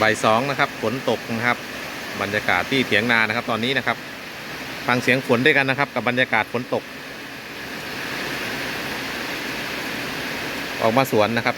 บ่ายสองนะครับฝนตกนะครับ บรรยากาศที่เถียงนานะครับ ตอนนี้นะครับฟังเสียงฝนด้วยกันนะครับ กับบรรยากาศฝนตก ออกมาสวนนะครับ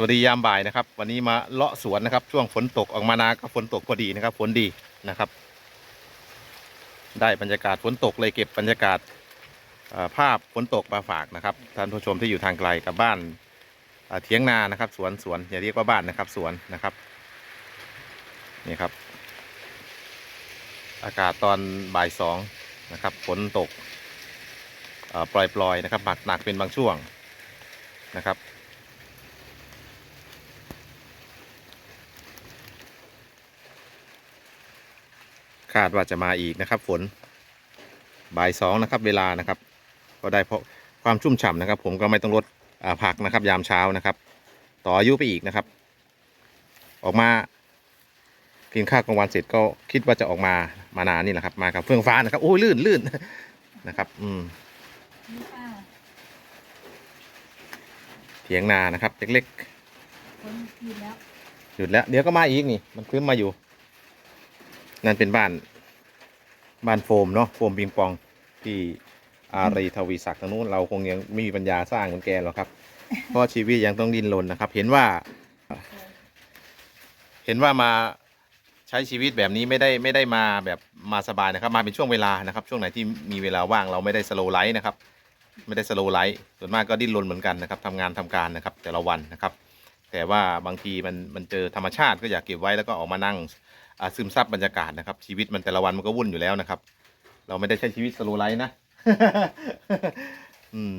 วัสดียามบ่ายนะครับ วันนี้มาเลาะสวนนะครับ ช่วงฝนตกออกมานาก็ฝนตกพอดีนะครับฝนดีนะครับ ได้บรรยากาศฝนตกเลยเก็บบรรยากาศภาพฝนตกมาฝากนะครับท่านผู้ชมที่อยู่ทางไกลกับบ้านเทียงนานะครับ สวนสวนอย่าเรียกว่าบ้านนะครับ สวนนะครับนี่ครับ อากาศตอนบ่ายสองนะครับฝนตกปล่อยๆนะครับหนักหนักเป็นบางช่วงนะครับ คาดว่าจะมาอีกนะครับ ฝนบ่ายสองนะครับ เวลานะครับ ก็ได้เพราะความชุ่มฉ่ำนะครับ ผมก็ไม่ต้องลดอ่าผักนะครับ ยามเช้านะครับ ต่ออายุไปอีกนะครับ ออกมากินข้าวกลางวันเสร็จก็คิดว่าจะออกมามานานนี่แหละครับ มากับเฟื่องฟ้านะครับโอ้ยลื่นลื่นนะครับ อืมนี่ค่ะเถียงนานะครับ เล็กคนหยุดแล้วๆหยุดแล้ว เดี๋ยวก็มาอีกนี่ มันคลึ้มมาอยู่ นั่นเป็นบ้านบ้านโฟมเนาะโฟมปิงปองที่อารีทวีศักดิ์ทางนู้นเราคงยังไม่มีปัญญาสร้างเหมือนแกหรอกครับ เพราะชีวิตยังต้องดิ้นรนนะครับ เห็นว่า เห็นว่ามาใช้ชีวิตแบบนี้ไม่ได้ไม่ได้มาแบบมาสบายนะครับ มาเป็นช่วงเวลานะครับ ช่วงไหนที่มีเวลาว่างเราไม่ได้สโลไลท์นะครับ ไม่ได้สโลไลท์ส่วนมากก็ดิ้นรนเหมือนกันนะครับทำงานทำการนะครับ แต่ละวันนะครับ แต่ว่าบางทีมันมันเจอธรรมชาติก็อยากเก็บไว้แล้วก็ออกมานั่ง ซึมซับบรรยากาศนะครับ ชีวิตมันแต่ละวันมันก็วุ่นอยู่แล้วนะครับ เราไม่ได้ใช้ชีวิตสโลไลท์นะ อืม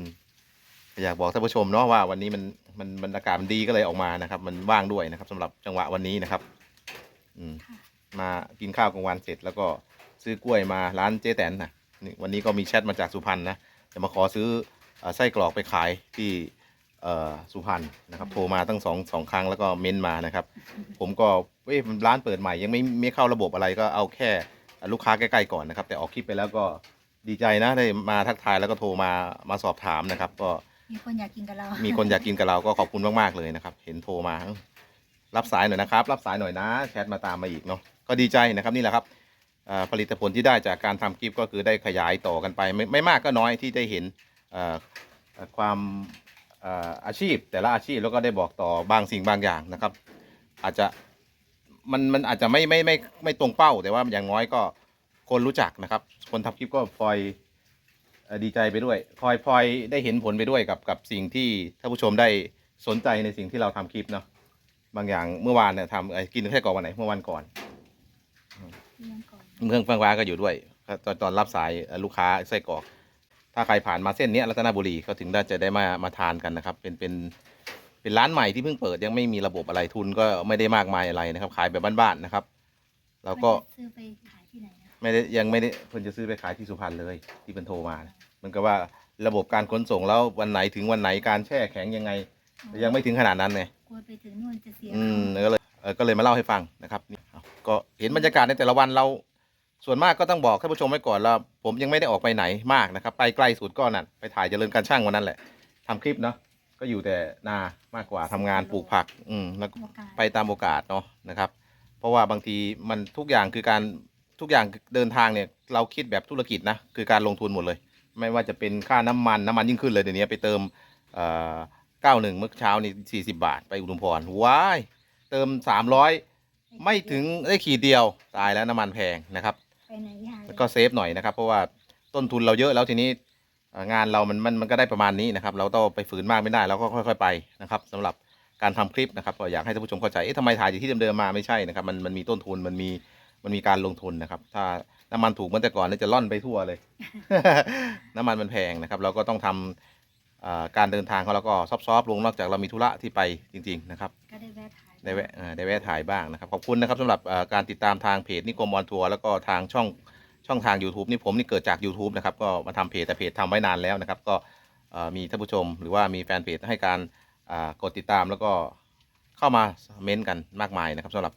อยากบอกท่านผู้ชมเนาะว่าวันนี้มันมันมันอากาศมันดีก็เลยออกมานะครับ มันว่างด้วยนะครับสำหรับจังหวะวันนี้นะครับ อืม มากินข้าวกลางวันเสร็จ แล้วก็ซื้อกล้วยมาร้านเจ๊แตนนะนี่วันนี้ก็มีแชทมาจากสุพรรณนะจะมาขอซื้ออไส้กรอกไปขายที่ สุพรรณนะครับโทรมาตั้งสองสองครั้งแล้วก็เม้นมานะครับ ผมก็เอ้ยมันร้านเปิดใหม่ยังไม่ไม่เข้าระบบอะไรก็เอาแค่ลูกค้าใกล้ๆก่อนนะครับ แต่ออกคลิปไปแล้วก็ดีใจนะได้มาทักทายแล้วก็โทรมามาสอบถามนะครับ ก็มีคนอยากกินกับเรา มีคนอยากกินกับเราก็ขอบคุณมากๆเลยนะครับ เห็นโทรมา รับสายหน่อยนะครับ รับสายหน่อยนะแชทมาตามมาอีกเนาะก็ดีใจนะครับนี่แหละครับอ่าผลิตผลที่ได้จากการทำคลิปก็คือได้ขยายต่อกันไปไม่ไม่มากก็น้อยที่ได้เห็นอ่าอ่าความ อ่าอาชีพแต่ละอาชีพแล้วก็ได้บอกต่อบางสิ่งบางอย่างนะครับ อาจจะมันมันอาจจะไม่ไม่ไม่ไม่ตรงเป้า แต่ว่าอย่างน้อยก็คนรู้จักนะครับ คนทำคลิปก็พลอยเอ่อดีใจไปด้วยพลอยพลอยได้เห็นผลไปด้วยกับกับสิ่งที่ท่านผู้ชมได้สนใจในสิ่งที่เราทำคลิปเนาะบางอย่างเมื่อวานเนี่ยทำเอ่อกินแค่ก่อนวันไหนเมื่อวันก่อนเรื่องก่อนเมืองเฟื่องฟ้าก็อยู่ด้วยตอนตอนรับสายเอ่อลูกค้าไส้กรอก ถ้าใครผ่านมาเส้นเนี้ยรัตนบุรีเขาถึงได้จะได้มามาทานกันนะครับ เป็นเป็นเป็นร้านใหม่ที่เพิ่งเปิดยังไม่มีระบบอะไรทุนก็ไม่ได้มากมายอะไรนะครับ ขายแบบบ้านๆนะครับ แล้วก็มันจะซื้อไปขายที่ไหนนะไม่ได้ยังไม่ได้เพิ่นจะซื้อไปขายที่สุพรรณเลย ที่เป็นโทรมานะเหมันก็ว่าระบบการขนส่งแล้ววันไหนถึงวันไหนการแช่แข็งยังไง ยังไม่ถึงขนาดนั้นไงกลัวไปถึงนู่นจะเสียอืมก็เลยเออก็เลยมาเล่าให้ฟังนะครับนี่เอาก็เห็นบรรยากาศในแต่ละวันเรา ส่วนมากก็ต้องบอกท่านผู้ชมไว้ก่อนแล้วผมยังไม่ได้ออกไปไหนมากนะครับ ไปไกลสุดก็นั่นไปถ่ายเจริญการช่างวันนั้นแหละทำคลิปเนาะก็อยู่แต่นามากกว่าทำงานปลูกผัก อืมแล้วก็โอกาสไปตามโอกาสเนาะนะครับ เพราะว่าบางทีมันทุกอย่างคือการทุกอย่างเดินทางเนี่ยเราคิดแบบธุรกิจนะคือการลงทุนหมดเลย ไม่ว่าจะเป็นค่าน้ำมันน้ำมันยิ่งขึ้นเลยเดี๋ยวนี้ไปเติมเอ่อเก้าหนึ่งเมื่อเช้านี่สี่สิบาทไปอุดมพรว้ายเติมสามร้อยไม่ถึงได้ขีดเดียวตายแล้วน้ำมันแพงนะครับ ไปไหนยากเลยแล้วก็เซฟหน่อยนะครับ เพราะว่าต้นทุนเราเยอะแล้วทีนี้เอ่องานเรามันมันมันก็ได้ประมาณนี้นะครับ เราต้องไปฝืนมากไม่ได้เราก็ค่อย ๆ ไปนะครับสำหรับการทำคลิปนะครับก็อยากให้ท่านผู้ชมเข้าใจเอ๊ะทำไมถ่ายอยู่ที่เดิมๆมาไม่ใช่นะครับมันมันมีต้นทุนมันมีมันมีการลงทุนนะครับ ถ้าน้ำมันถูกเหมือนแต่ก่อนเนี่ยจะล่อนไปทั่วเลย น้ำมันมันแพงนะครับ เราก็ต้องทำเอ่อการเดินทางของเราก็ซอฟๆลงนอกจากเรามีธุระที่ไปจริง ๆ นะครับ ก็ได้แวะถ่าย ได้แวะได้แวะถ่ายบ้างนะครับ ขอบคุณนะครับสำหรับการติดตามทางเพจนิคมออนทัวร์แล้วก็ทางช่องช่องทาง YouTube นี่ผมนี่เกิดจาก YouTube นะครับก็มาทำเพจแต่เพจทำไว้นานแล้วนะครับ ก็มีท่านผู้ชมหรือว่ามีแฟนเพจให้การกดติดตามแล้วก็เข้ามาเม้นต์กันมากมายนะครับสำหรับ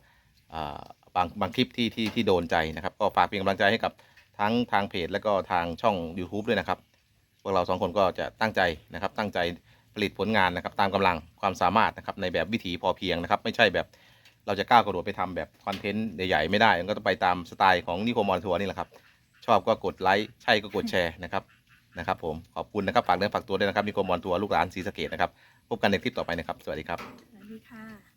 บางบางคลิปที่ที่ที่โดนใจนะครับ ก็ฝากเป็นกำลังใจให้กับทั้งทางเพจ แล้วก็ทางช่อง YouTube ด้วยนะครับ พวกเราสองคนก็จะตั้งใจนะครับตั้งใจ ผลิตผลงานนะครับตามกำลังความสามารถนะครับในแบบวิถีพอเพียงนะครับไม่ใช่แบบเราจะก้าวกระโดดไปทำแบบคอนเทนต์ใหญ่ๆไม่ได้มันก็ต้องไปตามสไตล์ของนิโคมอนทัวร์นี่แหละครับชอบก็กดไลค์ใช่ก็กดแชร์นะครับนะครับผมขอบคุณนะครับฝากเนื้อฝากตัวด้วยนะครับนิโคมอนทัวร์ลูกหลานศรีสะเกดนะครับพบกันในคลิปต่อไปนะครับ สวัสดีครับสวัสดีค่ะ